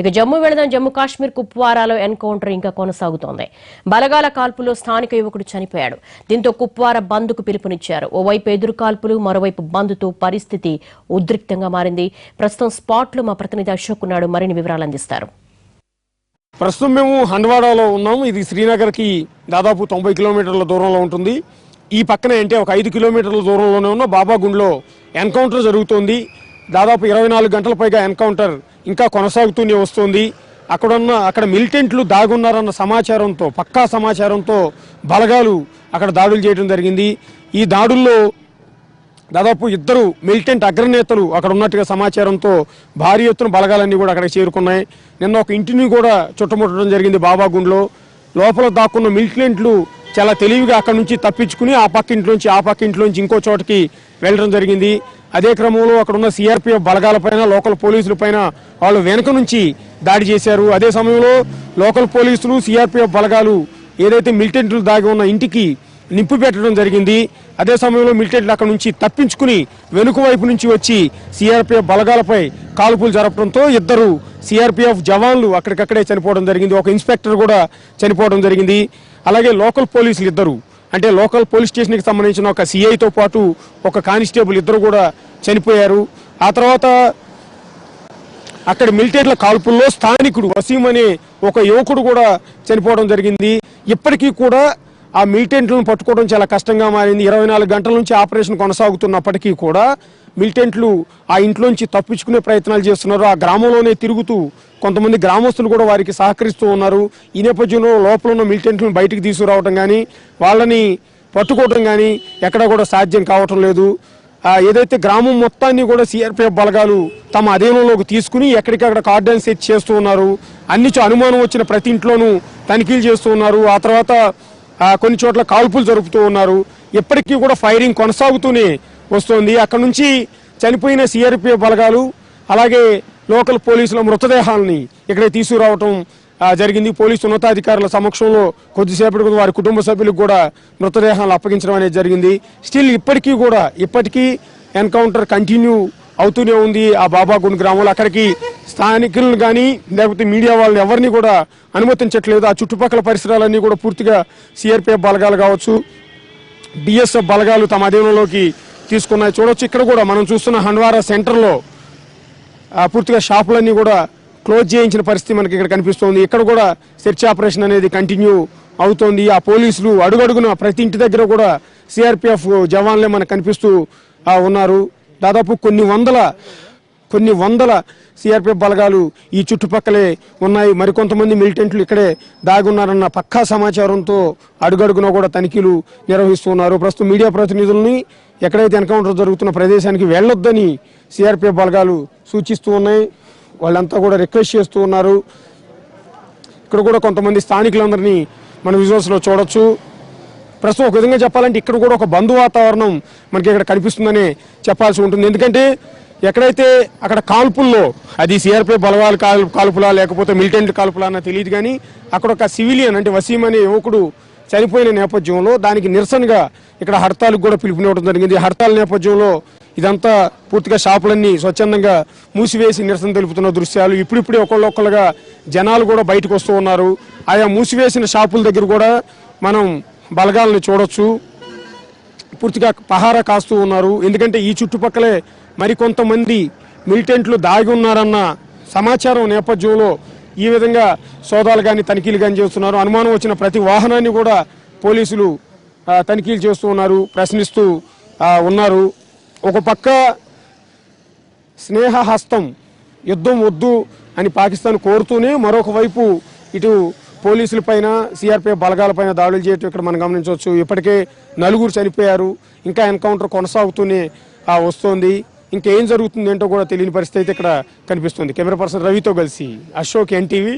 ఇక జమ్మూ వెళదాం. జమ్మూ కాశ్మీర్ కుప్వారాలో ఎన్కౌంటర్ ఇంకా కొనసాగుతోంది. బలగాల కాల్పులో స్థానిక యువకుడు చనిపోయాడు. దీంతో కుప్వార బంద్కు పిలుపునిచ్చారు. ఓవైపు ఎదురు కాల్పులు మరోవైపు బంద్తో పరిస్థితి ఉద్రిక్తంగా మారింది. ప్రస్తుతం స్పాట్లో మా ప్రతినిధి అశోక్ ఉన్నాడు. మరిన్ని వివరాలు అందిస్తారు. ప్రస్తుతం మేము హండ్వాడాలో ఉన్నాం. ఇది శ్రీనగర్కి దాదాపు తొంభై కిలోమీటర్ల దూరంలో ఉంటుంది. ఈ పక్కనే అంటే ఒక ఐదు కిలోమీటర్ల దూరంలోనే ఉన్న బాబాగుండ్లో ఎన్కౌంటర్ జరుగుతోంది. దాదాపు ఇరవై నాలుగు గంటల పైగా ఎన్కౌంటర్ ఇంకా కొనసాగుతూనే వస్తుంది. అక్కడున్న అక్కడ మిలిటెంట్లు దాగున్నారన్న సమాచారంతో పక్కా సమాచారంతో బలగాలు అక్కడ దాడులు చేయడం జరిగింది. ఈ దాడుల్లో దాదాపు ఇద్దరు మిలిటెంట్ అగ్రనేతలు అక్కడ ఉన్నట్టుగా సమాచారంతో భారీ ఎత్తున బలగాలన్నీ కూడా అక్కడికి చేరుకున్నాయి. నిన్న ఒక ఇంటిని కూడా చుట్టుముట్టడం జరిగింది బాబాగుండ్లో. లోపల దాక్కున్న మిలిటెంట్లు చాలా తెలివిగా అక్కడ నుంచి తప్పించుకుని ఆ పక్క ఇంట్లోంచి ఆ పక్క ఇంట్లోంచి ఇంకో చోటకి వెళ్ళడం జరిగింది. అదే క్రమంలో అక్కడ ఉన్న సిఆర్పిఎఫ్ బలగాలపైన లోకల్ పోలీసుల పైన వాళ్ళు వెనుక నుంచి దాడి చేశారు. అదే సమయంలో లోకల్ పోలీసులు సిఆర్పిఎఫ్ బలగాలు ఏదైతే మిలిటెంట్లు దాగి ఉన్న ఇంటికి నింపు పెట్టడం జరిగింది. అదే సమయంలో మిలిటెంట్లు అక్కడ నుంచి తప్పించుకుని వెనుక వైపు నుంచి వచ్చి సిఆర్పిఎఫ్ బలగాలపై కాల్పులు జరపడంతో ఇద్దరు సిఆర్పిఎఫ్ జవాన్లు అక్కడికక్కడే చనిపోవడం జరిగింది. ఒక ఇన్స్పెక్టర్ కూడా చనిపోవడం జరిగింది. అలాగే లోకల్ పోలీసులు ఇద్దరు అంటే లోకల్ పోలీస్ స్టేషన్కి సంబంధించిన ఒక సిఐతో పాటు ఒక కానిస్టేబుల్ ఇద్దరు కూడా చనిపోయారు. ఆ తర్వాత అక్కడ మిలిటరీల కాల్పుల్లో స్థానికుడు వసీం అనే ఒక యువకుడు కూడా చనిపోవడం జరిగింది. ఇప్పటికీ కూడా ఆ మిలిటెంట్లను పట్టుకోవడం చాలా కష్టంగా మారింది. ఇరవై నాలుగు గంటల నుంచి ఆపరేషన్ కొనసాగుతున్నప్పటికీ కూడా మిలిటెంట్లు ఆ ఇంట్లోంచి తప్పించుకునే ప్రయత్నాలు చేస్తున్నారు. ఆ గ్రామంలోనే తిరుగుతూ కొంతమంది గ్రామస్తులు కూడా వారికి సహకరిస్తూ ఉన్నారు. ఈ నేపథ్యంలో లోపల ఉన్న మిలిటెంట్లను బయటికి తీసుకురావడం కానీ వాళ్ళని పట్టుకోవడం కానీ ఎక్కడా కూడా సాధ్యం కావటం లేదు. ఏదైతే గ్రామం మొత్తాన్ని కూడా సిఆర్పిఎఫ్ బలగాలు తమ అధీనంలోకి తీసుకుని ఎక్కడికక్కడ కార్డన్ సెట్ చేస్తూ ఉన్నారు. అన్ని అనుమానం వచ్చిన ప్రతి ఇంట్లోనూ తనిఖీలు చేస్తూ ఉన్నారు. ఆ తర్వాత కొన్ని చోట్ల కాల్పులు జరుపుతూ ఉన్నారు. ఇప్పటికీ కూడా ఫైరింగ్ కొనసాగుతూనే వస్తోంది. అక్కడ నుంచి చనిపోయిన సిఆర్పిఎఫ్ బలగాలు అలాగే లోకల్ పోలీసుల మృతదేహాలని ఇక్కడ తీసుకురావటం జరిగింది. పోలీసు ఉన్నతాధికారుల సమక్షంలో కొద్దిసేపటి వారి కుటుంబ సభ్యులకు కూడా మృతదేహాలు అప్పగించడం అనేది జరిగింది. స్టిల్ ఇప్పటికీ కూడా ఇప్పటికీ ఎన్కౌంటర్ కంటిన్యూ అవుతూనే ఉంది ఆ బాబాగుండ్ గ్రామంలో. అక్కడికి స్థానికులను కానీ లేకపోతే మీడియా వాళ్ళని ఎవరిని కూడా అనుమతించట్లేదు. ఆ చుట్టుపక్కల పరిసరాలన్నీ కూడా పూర్తిగా సిఆర్పిఎఫ్ బలగాలు కావచ్చు బిఎస్ఎఫ్ బలగాలు తమ అధీనంలోకి తీసుకున్నాయి. చూడొచ్చు ఇక్కడ కూడా మనం చూస్తున్న హండ్వారా సెంటర్లో పూర్తిగా షాపులన్నీ కూడా క్లోజ్ చేయించిన పరిస్థితి మనకి ఇక్కడ కనిపిస్తోంది. ఇక్కడ కూడా సెర్చ్ ఆపరేషన్ అనేది కంటిన్యూ అవుతోంది. ఆ పోలీసులు అడుగడుగున ప్రతి ఇంటి దగ్గర కూడా సిఆర్పిఎఫ్ జవాన్లే మనకు కనిపిస్తూ ఉన్నారు. దాదాపు కొన్ని వందల కొన్ని వందల సిఆర్పిఎఫ్ బలగాలు ఈ చుట్టుపక్కలే ఉన్నాయి. మరికొంతమంది మిలిటెంట్లు ఇక్కడే దాగున్నారన్న పక్కా సమాచారంతో అడుగడుగున కూడా తనిఖీలు నిర్వహిస్తున్నారు. ప్రస్తుతం మీడియా ప్రతినిధుల్ని ఎక్కడైతే ఎన్కౌంటర్ జరుగుతున్న ప్రదేశానికి వెళ్ళొద్దని సిఆర్పిఎఫ్ బలగాలు సూచిస్తూ ఉన్నాయి. వాళ్ళంతా కూడా రిక్వెస్ట్ చేస్తూ ఉన్నారు. ఇక్కడ కూడా కొంతమంది స్థానికులందరినీ మన విజువల్స్లో చూడొచ్చు. ప్రస్తుతం ఒక విధంగా చెప్పాలంటే ఇక్కడ కూడా ఒక బంధు వాతావరణం మనకి ఇక్కడ కనిపిస్తుందని చెప్పాల్సి ఉంటుంది. ఎందుకంటే ఎక్కడైతే అక్కడ కాల్పుల్లో అది సిఆర్పీ బలవాలు కాల్ కాల్పులా లేకపోతే మిలిటెంట్ కాల్పులా అన్న తెలియదు కానీ అక్కడ ఒక సివిలియన్ అంటే వసీం అనే యువకుడు చనిపోయిన నేపథ్యంలో దానికి నిరసనగా ఇక్కడ హర్తాలకు కూడా పిలుపునివ్వడం జరిగింది. హర్తాల నేపథ్యంలో ఇదంతా పూర్తిగా షాపులన్నీ స్వచ్ఛందంగా మూసివేసి నిరసన తెలుపుతున్న దృశ్యాలు. ఇప్పుడిప్పుడే ఒకళ్ళొక్కలుగా జనాలు కూడా బయటకు వస్తూ ఉన్నారు. ఆయా మూసివేసిన షాపుల దగ్గర కూడా మనం బలగాలను చూడొచ్చు. పూర్తిగా పహారా కాస్తూ ఉన్నారు. ఎందుకంటే ఈ చుట్టుపక్కలే మరికొంతమంది మిలిటెంట్లు దాగి ఉన్నారన్న సమాచారం నేపథ్యంలో ఈ విధంగా సోదాలు కానీ తనిఖీలు కానీ చేస్తున్నారు. అనుమానం వచ్చిన ప్రతి వాహనాన్ని కూడా పోలీసులు తనిఖీలు చేస్తూ ఉన్నారు ప్రశ్నిస్తూ ఉన్నారు. ఒక పక్క స్నేహహస్తం యుద్ధం వద్దు అని పాకిస్తాన్ కోరుతూనే మరొక వైపు ఇటు పోలీసులపైన సిఆర్పిఎఫ్ బలగాలపైన దాడులు చేయటం ఇక్కడ మనం గమనించవచ్చు. ఇప్పటికే నలుగురు చనిపోయారు. ఇంకా ఎన్కౌంటర్ కొనసాగుతూనే వస్తోంది. ఇంకేం జరుగుతుంది ఏంటో కూడా తెలియని పరిస్థితి అయితే ఇక్కడ కనిపిస్తుంది. కెమెరా పర్సన్ రవితో కలిసి అశోక్ ఎన్టీవీ